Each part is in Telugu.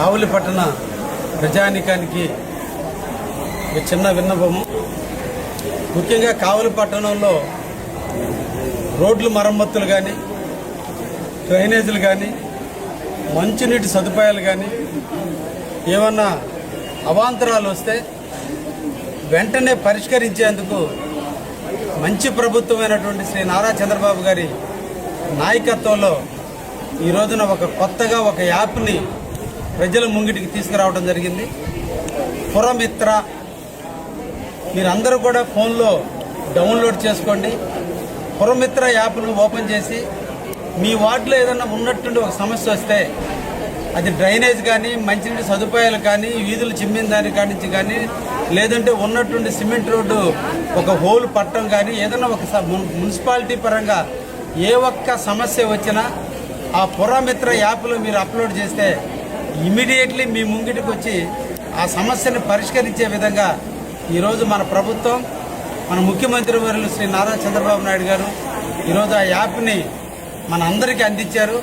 కావలి పట్టణ ప్రజానికానికి ఒక చిన్న విన్నపము. ముఖ్యంగా కావలి పట్టణంలో రోడ్లు మరమ్మతులు కానీ డ్రైనేజీలు కానీ మంచినీటి సదుపాయాలు కానీ ఏమన్నా అవాంతరాలు వస్తే వెంటనే పరిష్కరించేందుకు మంచి ప్రభుత్వమైనటువంటి శ్రీ నారా చంద్రబాబు గారి నాయకత్వంలో ఈ రోజున ఒక కొత్తగా ఒక యాప్ని ప్రజల ముంగిటికి తీసుకురావడం జరిగింది. పురమిత్ర మీరందరూ కూడా ఫోన్లో డౌన్లోడ్ చేసుకోండి. పురమిత్ర యాప్ను ఓపెన్ చేసి మీ వార్డులో ఏదైనా ఉన్నట్టుండి ఒక సమస్య వస్తే అది డ్రైనేజ్ కానీ మంచినీటి సదుపాయాలు కానీ వీధులు చిమ్మిన దాని కాడి నుంచి కానీ లేదంటే ఉన్నట్టుండి సిమెంట్ రోడ్డు ఒక హోల్ పట్టడం కానీ ఏదైనా ఒక స- మున్- మున్సిపాలిటీ పరంగా ఏ ఒక్క సమస్య వచ్చినా ఆ పురమిత్ర యాప్లో మీరు అప్లోడ్ చేస్తే ఇమీడియట్లీ మీ ముంగిటికి వచ్చి ఆ సమస్యను పరిష్కరించే విధంగా ఈరోజు మన ప్రభుత్వం మన ముఖ్యమంత్రి వర్యులు శ్రీ నారా చంద్రబాబు నాయుడు గారు ఈరోజు ఆ యాప్ని మన అందరికీ అందించారు.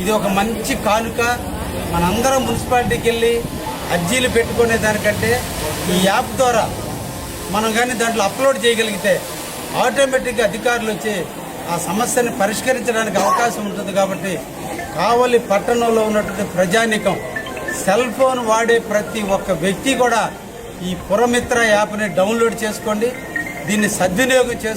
ఇది ఒక మంచి కానుక. మనందరం మున్సిపాలిటీకి వెళ్ళి అర్జీలు పెట్టుకునే దానికంటే ఈ యాప్ ద్వారా మనం కానీ దాంట్లో అప్లోడ్ చేయగలిగితే ఆటోమేటిక్గా అధికారులు వచ్చి ఆ సమస్యని పరిష్కరించడానికి అవకాశం ఉంటుంది కాబట్టి కావలి పట్టణంలో ఉన్నటువంటి ప్రజానికం సెల్ ఫోన్ వాడే ప్రతి ఒక్క వ్యక్తి కూడా ఈ పురమిత్ర యాప్ని డౌన్లోడ్ చేసుకోండి దీన్ని సద్వినియోగం చేసుకోండి